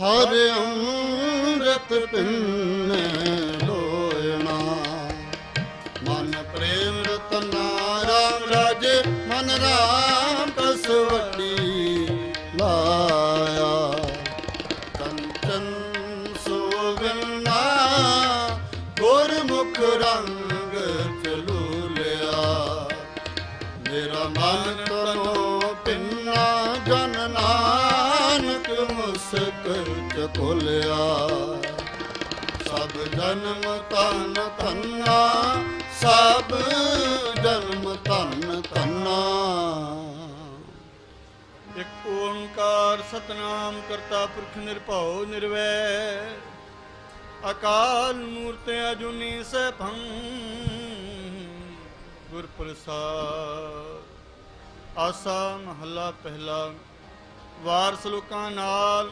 ਹਰ ਅੰਮ੍ਰਿਤ ਪਿੰਨੇ ਲੋਇਣਾ। ਮਨ ਪ੍ਰੇਮ ਰਤਨਾ ਰਾਮ ਰਾਜੇ, ਮਨ ਰਾਮ ਕਸਵਟੀ ਲਾਇਆ। ਕੰਚਨ ਸੋਵਨਾ, ਗੁਰਮੁਖ ਰੰਗ ਚਲੂਲਿਆ ਮੇਰਾ ਮਨ ਤਨੋ ਮੁਸਕ ਚਕੋਲਿਆ ਸਭ ਜਨਮ ਤਨ ਤੰਨਾ ਸਭ ਜਨਮ ਤਨ ਤੰਨਾ ਇੱਕ ਓੰਕਾਰ ਸਤਨਾਮ ਕਰਤਾ ਪੁਰਖ ਨਿਰਭਉ ਨਿਰਵੈ। ਅਕਾਲ ਮੂਰਤਿ ਅਜੂਨੀ ਸੈਭੰ। ਗੁਰ ਪ੍ਰਸਾਦ ਆਸਾ ਮਹੱਲਾ ਪਹਿਲਾ। ਵਾਰ ਸਲੋਕਾਂ ਨਾਲ